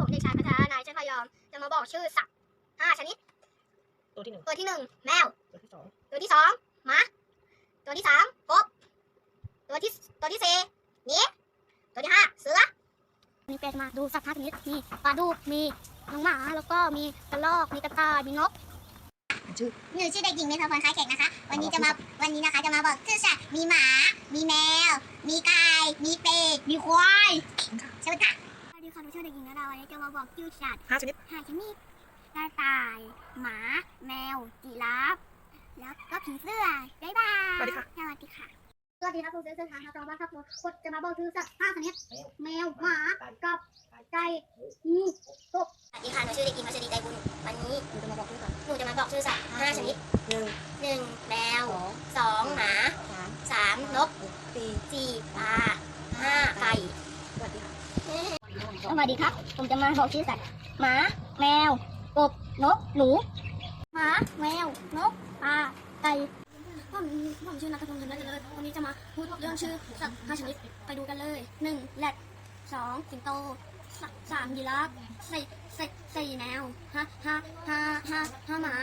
ผมเด็กชายพัฒนานายเชษพยอม จะมาบอกชื่อสัตว์ห้าชนิด ตัวที่หนึ่งตัวที่หนึ่งแมว ตัวที่สองตัวที่สองหมา ตัวที่สามกบ ตัวที่ตัวที่สี่หมีตัวที่ห้าเสือมีเป็ดมาดูสัตว์ห้าชนิดมีปลาดุกมีน้องหมาแล้วก็มีกระรอกมีกระต่ายมีนกชื่อหนูชื่อเด็กหญิงเมธาพรคล้ายแขกนะคะ วันนี้จะมาวันนี้นะคะจะมาบอกชื่อสัตว์มีหมา มีแมว มีไก่มีเป็ดมีควายใช่ไหมคะ สวัสดีค่ะหนูชื่อเด็กหญิงนาดาวันนี้จะมาบอกชื่อสัตว์ห้าชนิดห้าชนิดกระต่าย หมา แมวจีราฟแล้วก็ผีเสื้อบ๊ายบายสวัสดีค่ะสวัสดีค่ะสวัสดีครับผมเซนเซอร์ทางครับเราบ้านครับผมกดจะมาบอกชื่อสัตว์ห้าชนิดแมวหมากับไก่งูกบสวัสดีค่ะหนูชื่อเด็กหญิงพัชรีใจบุญวันนี้หนูจะมาบอกชื่อสัตว์หนูจะมาบอกชื่อสัตว์ห้าชนิดหนึ่งหนึ่งแมวสองสองหมาสามสามนกสี่สี่ปลาห้าไก่สวัสดีค่ะ สวัสดีครับ ผมจะมาบอกชื่อสัตว์หมา แมว กบ นก หนู หมา แมว นก ปลา ไก่ผมผมชื่อนัทพงศ์ธนเจริญวันนี้จะมาพูดเรื่องชื่อสัตว์ห้าชนิด ไปดูกันเลยหนึ่งแรดสองสิงโตสสามยีราฟสี่สี่สี่แมวห้าห้าห้าห้าห้าหมา